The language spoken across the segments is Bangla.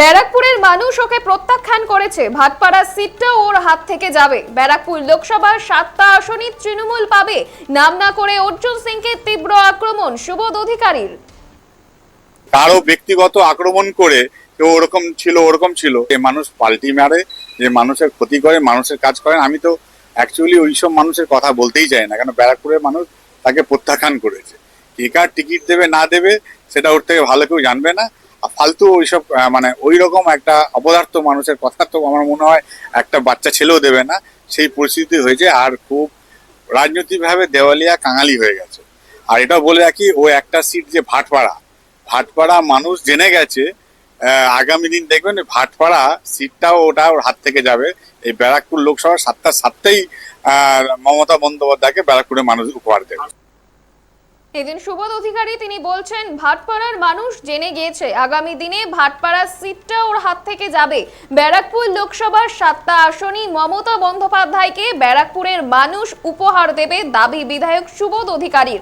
ব্যারাকপুরের মানুষ ওকে প্রত্যাখ্যান করেছে। ভাটপাড়ার সিটটা ওর হাত থেকে যাবে। ব্যারাকপুর লোকসভার সাতটা আসনই তৃণমূল পাবে। নাম না করে অর্জুন সিংকে তীব্র আক্রমণ। সুবোধ অধিকারীর। কারও ব্যক্তিগত আক্রমণ করে কেউ ওরকম ছিল ওরকম ছিল। যে মানুষ পাল্টি মারে, যে মানুষের ক্ষতি করে, মানুষের কাজ করেন আমি তো অ্যাকচুয়ালি ওইসব মানুষের কথা বলতেই চাই না। কেন ব্যারাকপুরের মানুষ তাকে প্রত্যাখ্যান করেছে। কে কার টিকিট দেবে, না দেবে, সেটা ওর থেকে ভালো কেউ জানবে না। ফালতু ওইসব মানে ওই রকম একটা অপদার্থ মানুষের কথা তো আমার মনে হয় একটা বাচ্চা ছেলেও দেবে না। সেই পরিস্থিতি হয়েছে আর খুব রাজনৈতিকভাবে দেওয়ালিয়া কাঙালি হয়ে গেছে। আর এটা বলে রাখি, ও একটা সিট যে ভাটপাড়া ভাটপাড়া মানুষ জেনে গেছে আগামী দিন দেখবেন ভাটপাড়া সিটটাও ওটা ওর হাত থেকে যাবে। এই ব্যারাকপুর লোকসভা সাতটা সাতটাই মমতা বন্দ্যোপাধ্যায়কে ব্যারাকপুরের মানুষ উপহার দেবে। এদিন সুবোধ অধিকারী তিনি বলছেন, ভাটপাড়ার মানুষ জেনে গিয়েছে, আগামী দিনে ভাটপাড়ার সিটটা ওর হাত থেকে যাবে। ব্যারাকপুর লোকসভার সাতটা আসনই মমতা বন্দ্যোপাধ্যায়কে ব্যারাকপুরের মানুষ উপহার দেবে দাবি বিধায়ক সুবোধ অধিকারীর।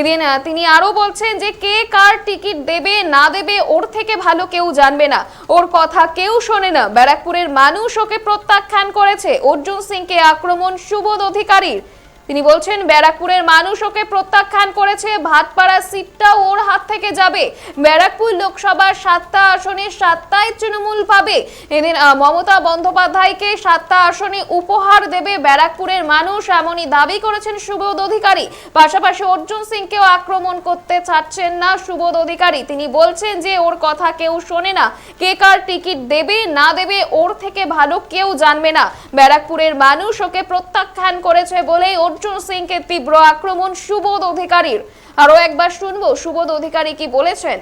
এদিন তিনি আরও বলছেন যে, কে কার টিকিট দেবে, না দেবে, ওর থেকে ভালো কেউ জানবে না। ওর কথা কেউ শোনে না। ব্যারাকপুরের মানুষ ওকে প্রত্যাখ্যান করেছে। অর্জুন সিংকে আক্রমণ সুবোধ অধিকারীর। তিনি বলছেন, ব্যারাকপুরের মানুষ ওকে প্রত্যাখ্যান করেছে ভাটপাড়া সিটটা ওর হাত থেকে যাবে। ব্যারাকপুর লোকসভার সাতটা আসনে সাতটায় তৃণমূল পাবে। এদিন মমতা বন্দ্যোপাধ্যায়কে সাতটা আসনে উপহার দেবে ব্যারাকপুরের মানুষ, এমনই দাবি করেছেন সুবোধ অধিকারী। পাশাপাশি অর্জুন সিংকেও আক্রমণ করতে চাচ্ছেন না সুবোধ অধিকারী। তিনি বলছেন যে, ওর কথা কেউ শোনে না। কে কার টিকিট দেবে, না দেবে, ওর থেকে ভালো কেউ জানবে না। ব্যারাকপুরের মানুষ ওকে প্রত্যাখ্যান করেছে বলেই অর্জুন সিংকে তীব্র আক্রমণ সুবোধ অধিকারীর। আরও একবার শুনব, সুবোধ অধিকারী কি বলেছেন?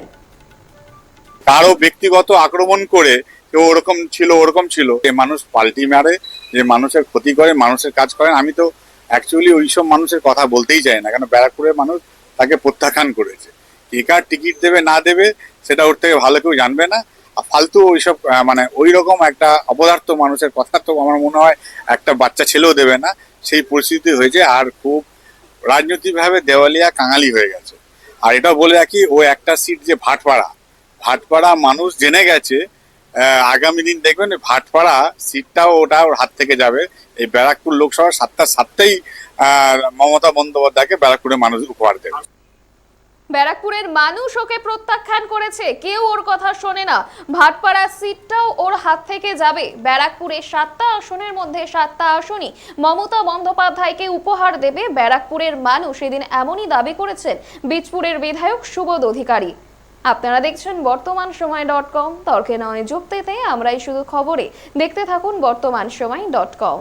কারও ব্যক্তিগত আক্রমণ করে কেউ ওরকম ছিল ওরকম ছিল। যে মানুষ পাল্টি মারে, যে মানুষের ক্ষতি করে, মানুষের কাজ করেন আমি তো অ্যাকচুয়ালি ওইসব মানুষের কথা বলতেই চাই না। কেন? ব্যারাকপুরের মানুষ তাকে প্রত্যাখ্যান করেছে। কে কার টিকিট দেবে, না দেবে, সেটা ওর থেকে ভালো কেউ জানবে না। ফালতু ওইসব মানে ওই রকম একটা অপদার্থ মানুষের কথা তো আমার মনে হয় একটা বাচ্চা ছেলেও দেবে না। সেই পরিস্থিতি হয়েছে আর খুব রাজনৈতিকভাবে দেওয়ালিয়া কাঙালি হয়ে গেছে। আর এটা বলে রাখি, ও একটা সিট যে ভাটপাড়া ভাটপাড়া মানুষ জেনে গেছে আগামী দিন দেখবেন ভাটপাড়া সিটটাও ওটা ওর হাত থেকে যাবে। এই ব্যারাকপুর লোকসভা সাতটা সাতটাই মমতা বন্দ্যোপাধ্যায়কে ব্যারাকপুরের মানুষ উপহার দেবে। ব্যারাকপুরের মানুষ ওকে প্রত্যাখ্যান করেছে। কেউ ওর কথা শোনে না। ভাটপাড়া সিটটাও ওর হাত থেকে যাবে। ব্যারাকপুরের সাতটা আসনের মধ্যে সাতটা আসনই মমতা বন্দ্যোপাধ্যায়কে উপহার দেবে ব্যারাকপুরের মানুষ। এদিন এমনই দাবি করেছেন বীজপুরের বিধায়ক সুবোধ অধিকারী। আপনারা দেখছেন বর্তমান সময় ডট কম। তর্কে নয় যুক্তিতে আমরাই শুধু খবরে। দেখতে থাকুন বর্তমান সময় ডট কম।